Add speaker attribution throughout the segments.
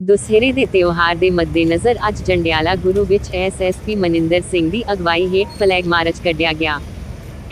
Speaker 1: ਦੁਸਹਿਰੇ ਦੇ ਤਿਉਹਾਰ ਦੇ ਮੱਦੇਨਜ਼ਰ ਅੱਜ ਜੰਡਿਆਲਾ ਗੁਰੂ ਵਿੱਚ ਐਸਐਸਪੀ ਮਨਿੰਦਰ ਸਿੰਘ ਦੀ ਅਗਵਾਈ ਹੇਠ ਫਲੈਗ ਮਾਰਚ ਕੱਢਿਆ ਗਿਆ।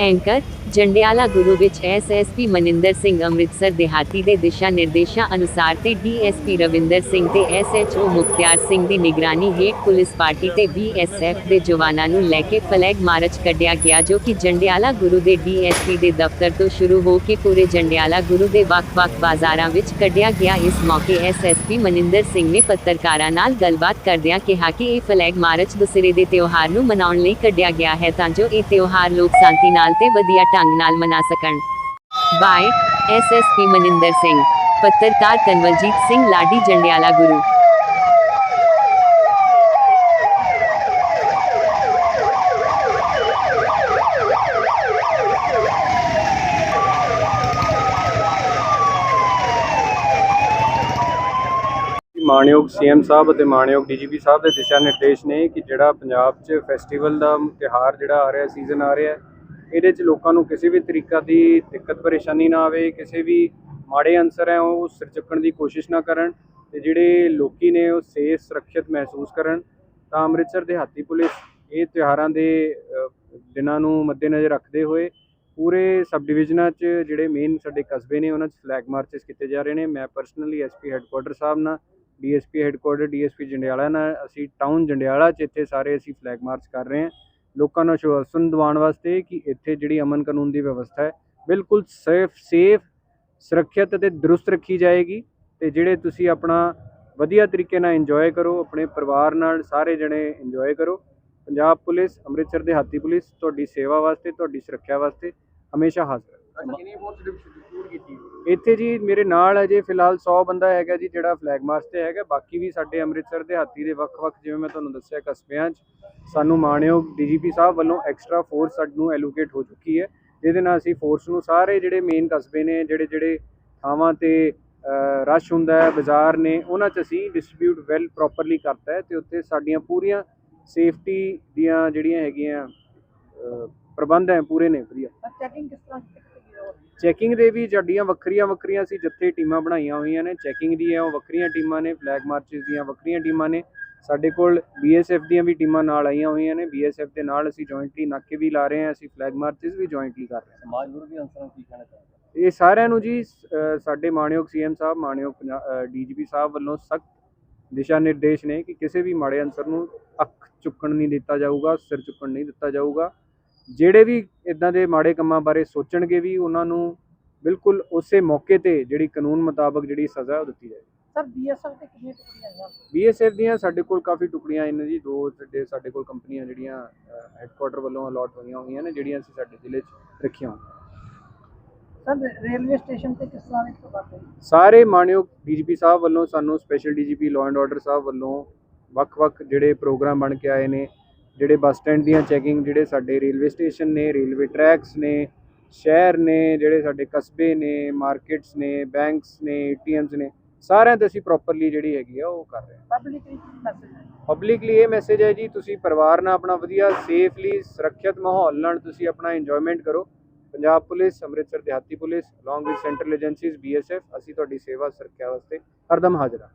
Speaker 1: ਐਂਕਰ ਜੰਡਿਆਲਾ ਗੁਰੂ ਵਿੱਚ ਐਸਐਸਪੀ ਮਨਿੰਦਰ ਸਿੰਘ ਅੰਮ੍ਰਿਤਸਰ ਦਿਹਾਤੀ ਦੇ ਦਿਸ਼ਾ ਨਿਰਦੇਸ਼ਾਂ ਅਨੁਸਾਰ ਤੇ ਡੀਐਸਪੀ ਰਵਿੰਦਰ ਸਿੰਘ ਤੇ ਐਸਐਚਓ ਮੁਖਤਿਆਰ ਸਿੰਘ ਦੀ ਨਿਗਰਾਨੀ ਹੇਠ ਪੁਲਿਸ ਪਾਰਟੀ ਤੇ ਬੀਐਸਐਫ ਦੇ ਜਵਾਨਾਂ ਨੂੰ ਲੈ ਕੇ ਫਲੈਗ ਮਾਰਚ ਕੱਢਿਆ ਗਿਆ ਜੋ ਕਿ ਜੰਡਿਆਲਾ ਗੁਰੂ ਦੇ ਡੀਐਸਪੀ ਦੇ ਦਫ਼ਤਰ ਤੋਂ ਸ਼ੁਰੂ ਹੋ ਕੇ ਪੂਰੇ ਜੰਡਿਆਲਾ ਗੁਰੂ ਦੇ ਵੱਖ-ਵੱਖ ਬਾਜ਼ਾਰਾਂ ਵਿੱਚ ਕੱਢਿਆ ਗਿਆ। ਇਸ ਮੌਕੇ ਐਸਐਸਪੀ ਮਨਿੰਦਰ ਸਿੰਘ ਨੇ ਪੱਤਰਕਾਰਾਂ ਨਾਲ ਗੱਲਬਾਤ ਕਰਦਿਆਂ ਕਿਹਾ ਕਿ ਇਹ ਫਲੈਗ ਮਾਰਚ ਦੁਸਹਿਰੇ ਦੇ ਤਿਉਹਾਰ ਨੂੰ ਮਨਾਉਣ ਲਈ ਕੱਢਿਆ ਗਿਆ ਹੈ ਤਾਂ ਜੋ ਇਹ ਤਿਉਹਾਰ ਲੋਕ ਸ਼ਾਂਤੀ ਨਾਲ ਤੇ ਵਧੀਆ ਢੰਗ ਨਾਲ ਮਨਾ ਸਕਣ। ਬਾਏ ਐਸਐਸਪੀ ਮਨਿੰਦਰ ਸਿੰਘ, ਪੱਤਰਕਾਰ ਕਨਵਲਜੀਤ ਸਿੰਘ ਲਾਡੀ ਜੰਡਿਆਲਾ ਗੁਰੂ।
Speaker 2: ਮਾਣਯੋਗ ਸੀਐਮ ਸਾਹਿਬ ਅਤੇ ਮਾਣਯੋਗ ਡੀਜੀਪੀ ਸਾਹਿਬ ਦੇ ਦਿਸ਼ਾ ਨਿਰਦੇਸ਼ ਨੇ ਕਿ ਜਿਹੜਾ ਪੰਜਾਬ 'ਚ ਫੈਸਟੀਵਲ ਦਾ ਤਿਹਾਰ ਜਿਹੜਾ ਆ ਰਿਹਾ ਸੀਜ਼ਨ ਆ ਰਿਹਾ ਇਹਦੇ 'ਚ ਲੋਕਾਂ ਨੂੰ ਕਿਸੇ ਵੀ ਤਰੀਕਾ ਦੀ ਦਿੱਕਤ, ਪਰੇਸ਼ਾਨੀ ਨਾ ਆਵੇ, ਕਿਸੇ ਵੀ ਮਾੜੇ ਅਨਸਰ ਹੈ, ਉਹ ਸਿਰ ਚੁੱਕਣ ਦੀ ਕੋਸ਼ਿਸ਼ ਨਾ ਕਰਨ ਤੇ ਜਿਹੜੇ ਲੋਕੀ ਨੇ ਉਹ ਸੇਫ ਸੁਰੱਖਿਅਤ ਮਹਿਸੂਸ ਕਰਨ। ਤਾਂ ਅੰਮ੍ਰਿਤਸਰ ਦਿਹਾਤੀ ਪੁਲਿਸ ਇਹ ਤਿਉਹਾਰਾਂ ਦੇ ਦਿਨਾਂ ਨੂੰ ਮੱਦੇਨਜ਼ਰ ਰੱਖਦੇ ਹੋਏ ਪੂਰੇ ਸਬ ਡਿਵੀਜ਼ਨਾਂ 'ਚ ਜਿਹੜੇ ਮੇਨ ਸਾਡੇ ਕਸਬੇ ਨੇ, ਉਹਨਾਂ 'ਚ ਫਲੈਗ ਮਾਰਚਸ ਕੀਤੇ ਜਾ ਰਹੇ ਨੇ। ਮੈਂ ਪਰਸਨਲੀ ਐਸਪੀ ਹੈੱਡਕੁਆਟਰ ਸਾਹਿਬ ਨਾਲ ਡੀਐਸਪੀ ਹੈੱਡਕੁਆਟਰ ਡੀਐਸਪੀ ਜੰਡਿਆਲਾ ਨਾਲ, ਅਸੀਂ ਟਾਊਨ ਜੰਡਿਆਲਾ 'ਚ ਇੱਥੇ ਸਾਰੇ ਅਸੀਂ ਫਲੈਗ ਮਾਰਚ ਕਰ ਰਹੇ ਹਾਂ। ਲੋਕਾਂ ਨੂੰ ਆਸ਼ਵਾਸਨ ਦਿਵਾਉਣ ਵਾਸਤੇ ਕਿ ਇੱਥੇ ਜਿਹੜੀ ਅਮਨ ਕਾਨੂੰਨ ਦੀ ਵਿਵਸਥਾ ਹੈ, ਬਿਲਕੁਲ ਸੇਫ ਸੇਫ ਸੁਰੱਖਿਅਤ ਅਤੇ ਦਰੁਸਤ ਰੱਖੀ ਜਾਏਗੀ ਤੇ ਜਿਹੜੇ ਤੁਸੀਂ ਆਪਣਾ ਵਧੀਆ ਤਰੀਕੇ ਨਾਲ ਇੰਜੋਏ ਕਰੋ, ਆਪਣੇ ਪਰਿਵਾਰ ਨਾਲ ਸਾਰੇ ਜਣੇ ਇੰਜੋਏ ਕਰੋ, ਪੰਜਾਬ ਪੁਲਿਸ, ਅੰਮ੍ਰਿਤਸਰ ਦੇ ਹਾਤੀ ਪੁਲਿਸ, ਤੁਹਾਡੀ ਸੇਵਾ ਵਾਸਤੇ, ਤੁਹਾਡੀ ਸੁਰੱਖਿਆ ਵਾਸਤੇ ਹਮੇਸ਼ਾ ਹਾਜ਼ਰ ਹੈ
Speaker 3: ਕਿੰਨੀ ਫੋਰਸ ਡਿਸਟ੍ਰੀਬਿਊਟ ਕੀਤੀ
Speaker 2: ਇੱਥੇ ਜੀ ਮੇਰੇ ਨਾਲ ਅਜੇ ਫਿਲਹਾਲ 100 ਬੰਦਾ ਹੈਗਾ ਜੀ ਜਿਹੜਾ ਫਲੈਗ ਮਾਰਚ ਤੇ ਹੈਗਾ। ਬਾਕੀ ਵੀ ਸਾਡੇ ਅੰਮ੍ਰਿਤਸਰ ਦੇ ਹਾਤੀ ਦੇ ਵੱਖ-ਵੱਖ ਜਿਵੇਂ ਮੈਂ ਤੁਹਾਨੂੰ ਦੱਸਿਆ ਕਸਬਿਆਂ 'ਚ। ਸਾਨੂੰ ਮਾਣਯੋਗ ਡੀਜੀਪੀ ਸਾਹਿਬ ਵੱਲੋਂ ਐਕਸਟਰਾ ਫੋਰਸ ਸਾਨੂੰ ਐਲੋਕੇਟ ਹੋ ਚੁੱਕੀ ਹੈ। ਜਿਹਦੇ ਨਾਲ ਅਸੀਂ ਫੋਰਸ ਨੂੰ ਸਾਰੇ ਜਿਹੜੇ ਮੇਨ ਕਸਬੇ ਨੇ ਜਿਹੜੇ ਜਿਹੜੇ ਥਾਵਾਂ ਤੇ ਰਸ਼ ਹੁੰਦਾ ਹੈ ਬਾਜ਼ਾਰ ਨੇ ਉਹਨਾਂ 'ਚ ਅਸੀਂ ਡਿਸਟ੍ਰੀਬਿਊਟ ਵੈਲ ਪ੍ਰੋਪਰਲੀ ਕਰਤਾ ਹੈ ਤੇ ਉੱਥੇ ਸਾਡੀਆਂ ਪੂਰੀਆਂ ਸੇਫਟੀ ਦੀਆਂ ਜਿਹੜੀਆਂ ਹੈਗੀਆਂ ਪ੍ਰਬੰਧ ਹੈ ਪੂਰੇ ਨੇ ਵਧੀਆ।
Speaker 3: ਚੈਕਿੰਗ ਕਿਸ ਤਰ੍ਹਾਂ ਕੀਤੀ ਗਈ ਹੈ
Speaker 2: ਚੈਕਿੰਗ ਦੇ ਵੀ ਸਾਡੀਆਂ ਵੱਖਰੀਆਂ ਵੱਖਰੀਆਂ ਅਸੀਂ ਜਿੱਥੇ ਟੀਮਾਂ ਬਣਾਈਆਂ ਹੋਈਆਂ ਨੇ। ਚੈਕਿੰਗ ਦੀਆਂ ਉਹ ਵੱਖਰੀਆਂ ਟੀਮਾਂ ਨੇ। ਫਲੈਗ ਮਾਰਚਸ ਦੀਆਂ ਵੱਖਰੀਆਂ ਟੀਮਾਂ ਨੇ। ਸਾਡੇ ਕੋਲ ਬੀਐਸਐਫ ਦੀਆਂ ਵੀ ਟੀਮਾਂ ਨਾਲ ਆਈਆਂ ਹੋਈਆਂ ਨੇ। ਬੀਐਸਐਫ ਦੇ ਨਾਲ ਅਸੀਂ ਜੁਆਇੰਟਲੀ ਨਾਕੇ ਵੀ ਲਾ ਰਹੇ ਹਾਂ। ਅਸੀਂ ਫਲੈਗ ਮਾਰਚਸ ਵੀ ਜੁਆਇੰਟਲੀ ਕਰ ਰਹੇ
Speaker 3: ਸਮਾਜ ਵਿਰੋਧੀ ਅੰਸਰਾਂ ਨੂੰ ਕੀ ਕਹਿਣਾ ਚਾਹੁੰਦੇ
Speaker 2: ਹਾਂ ਇਹ ਸਾਰਿਆਂ ਨੂੰ ਜੀ ਸਾਡੇ ਮਾਣਯੋਗ ਸੀਐਮ ਸਾਹਿਬ ਮਾਣਯੋਗ ਡੀਜੀਪੀ ਸਾਹਿਬ ਵੱਲੋਂ ਸਖਤ ਦਿਸ਼ਾ ਨਿਰਦੇਸ਼ ਨੇ ਕਿ ਕਿਸੇ ਵੀ ਮਾੜੇ ਅਨਸਰ ਨੂੰ ਅੱਖ ਚੁੱਕਣ ਨਹੀਂ ਦਿੱਤਾ ਜਾਊਗਾ ਸਿਰ ਚੁੱਕਣ ਨਹੀਂ ਦਿੱਤਾ ਜਾਊਗਾ। ਜਿਹੜੇ ਵੀ ਇਦਾਂ ਦੇ ਮਾੜੇ ਕੰਮਾਂ ਬਾਰੇ ਸੋਚਣਗੇ ਵੀ ਉਹਨਾਂ ਨੂੰ ਬਿਲਕੁਲ ਉਸੇ ਮੌਕੇ ਤੇ ਜਿਹੜੀ ਕਾਨੂੰਨ ਮੁਤਾਬਕ ਜਿਹੜੀ ਸਜ਼ਾ ਉਹ ਦਿੱਤੀ ਜਾਏ
Speaker 3: ਸਰ ਬੀਐਸਐਫ ਤੇ ਕਿੰਨੀਆਂ ਟੁਕੜੀਆਂ ਆਈਆਂ
Speaker 2: ਬੀਐਸਐਫ ਦੀਆਂ ਸਾਡੇ ਕੋਲ ਕਾਫੀ ਟੁਕੜੀਆਂ ਇਹਨਾਂ ਜੀ ਦੋ ਸਾਡੇ ਸਾਡੇ ਕੋਲ ਕੰਪਨੀਆਂ ਜਿਹੜੀਆਂ ਹੈੱਡਕੁਆਟਰ ਵੱਲੋਂ ਅਲਾਟ ਹੋਈਆਂ ਹੋਈਆਂ ਨੇ ਜਿਹੜੀਆਂ ਅਸੀਂ ਸਾਡੇ ਜ਼ਿਲ੍ਹੇ 'ਚ ਰੱਖੀਆਂ ਹੋਈਆਂ
Speaker 3: ਸਰ ਰੇਲਵੇ ਸਟੇਸ਼ਨ ਤੇ ਕਿਸ ਤਰ੍ਹਾਂ ਦੀ ਪ੍ਰਬੰਧ
Speaker 2: ਸਾਰੇ ਮਾਣਯੋਗ ਡੀਜੀਪੀ ਸਾਹਿਬ ਵੱਲੋਂ ਸਾਨੂੰ special DGP law and order ਸਾਹਿਬ ਵੱਲੋਂ ਵੱਖ-ਵੱਖ ਜਿਹੜੇ ਪ੍ਰੋਗਰਾਮ ਬਣ ਕੇ ਆਏ ਨੇ ਜਿਹੜੇ ਬੱਸ ਸਟੈਂਡ ਦੀਆਂ ਚੈਕਿੰਗ ਜਿਹੜੇ ਸਾਡੇ ਰੇਲਵੇ ਸਟੇਸ਼ਨ ਨੇ ਰੇਲਵੇ ਟਰੈਕਸ ਨੇ ਸ਼ਹਿਰ ਨੇ ਜਿਹੜੇ ਸਾਡੇ ਕਸਬੇ ਨੇ ਮਾਰਕੀਟਸ ਨੇ ਬੈਂਕਸ ਨੇ ਏਟੀਐਮਸ ਨੇ ਸਾਰਿਆਂ ਤੇ ਅਸੀਂ ਪ੍ਰੋਪਰਲੀ ਜਿਹੜੀ ਹੈਗੀ ਆ ਉਹ ਕਰ ਰਹੇ ਹਾਂ।
Speaker 3: ਪਬਲਿਕ ਲਈ ਕੀ ਮੈਸੇਜ ਹੈ?
Speaker 2: ਪਬਲਿਕਲੀ ਇਹ ਮੈਸੇਜ ਹੈ ਜੀ ਤੁਸੀਂ ਪਰਿਵਾਰ ਨਾਲ ਆਪਣਾ ਵਧੀਆ ਸੇਫਲੀ ਸੁਰੱਖਿਅਤ ਮਾਹੌਲ ਨਾਲ ਤੁਸੀਂ ਆਪਣਾ ਇੰਜੋਇਮੈਂਟ ਕਰੋ। ਪੰਜਾਬ ਪੁਲਿਸ ਅੰਮ੍ਰਿਤਸਰ ਦਿਹਾਤੀ police along with central agencies BSF ਅਸੀਂ ਤੁਹਾਡੀ ਸੇਵਾ ਸੁਰੱਖਿਆ ਵਾਸਤੇ ਹਰਦਮ ਹਾਜ਼ਰ ਹਾਂ।